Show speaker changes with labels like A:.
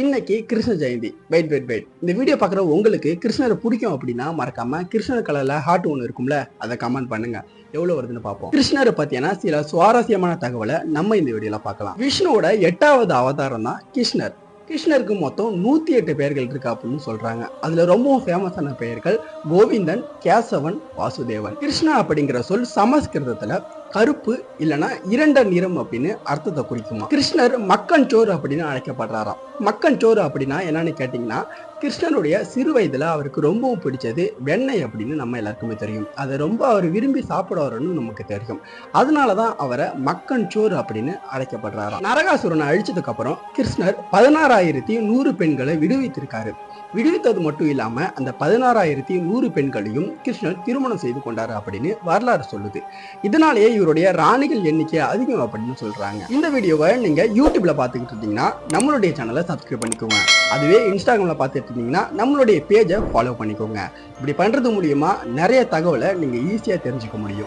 A: இன்னைக்கு Krishna Jayanthi. Wait wait wait இந்த video பார்க்குற உங்களுக்கு கிருஷ்ணரை பிடிக்கும் அப்படின்னா மறக்காம கிருஷ்ணர் கலர்ல ஹார்ட் ஒன்று இருக்கும்ல அதை கமெண்ட் பண்ணுங்க. எவ்வளவு வருதுன்னு பார்ப்போம். கிருஷ்ணரை பார்த்தீங்கன்னா சில சுவாரஸ்யமான தகவலை நம்ம இந்த வீடியோல பார்க்கலாம். விஷ்ணுவோட எட்டாவது அவதாரம் தான் கிருஷ்ணர். கிருஷ்ணருக்கு மொத்தம் நூத்தி எட்டு பெயர்கள் இருக்கு அப்படின்னு சொல்றாங்க. அதுல ரொம்பவும் ஃபேமஸான பெயர்கள் கோவிந்தன் கேசவன் வாசுதேவன். கிருஷ்ணா அப்படிங்கிற சொல் சமஸ்கிருதத்துல கருப்பு இல்லைன்னா இரண்ட நிறம் அப்படின்னு அர்த்தத்தை குறிக்குமா? கிருஷ்ணர் மக்கன் சோறு அப்படின்னு அழைக்கப்படுறாராம். மக்கஞ்சோறு அப்படின்னா என்னன்னு கேட்டிங்கன்னா கிருஷ்ணருடைய சிறு வயதில் அவருக்கு ரொம்பவும் பிடிச்சது வெண்ணெய் அப்படின்னு நம்ம எல்லாருக்குமே தெரியும். அதை ரொம்ப அவர் விரும்பி சாப்பிடுவாருன்னு நமக்கு தெரியும். அதனால தான் அவரை மக்கன் சோறு அப்படின்னு அழைக்கப்படுறாராம். நரகாசுரனை அழிச்சதுக்கு அப்புறம் கிருஷ்ணர் பதினாறாயிரத்தி நூறு பெண்களை விடுவித்திருக்காரு. விடுவித்தது மட்டும் இல்லாம அந்த பதினாறாயிரத்தி நூறு பெண்களையும் கிருஷ்ணர் திருமணம் செய்து கொண்டாரு அப்படின்னு வரலாறு சொல்லுது. இதனாலேயே இவருடைய ராணிகள் எண்ணிக்கை அதிகம் அப்படின்னு சொல்றாங்க. இந்த வீடியோவை நீங்க யூடியூப்ல பாத்துக்கிட்டு இருந்தீங்கன்னா நம்மளுடைய சேனலை சப்ஸ்கிரைப் பண்ணிக்கோங்க. அதுவே இன்ஸ்டாகிராம்ல பாத்துட்டு இருந்தீங்கன்னா நம்மளுடைய பேஜை ஃபாலோ பண்ணிக்கோங்க. இப்படி பண்றது மூலியமா நிறைய தகவலை நீங்க ஈஸியா தெரிஞ்சுக்க முடியும்.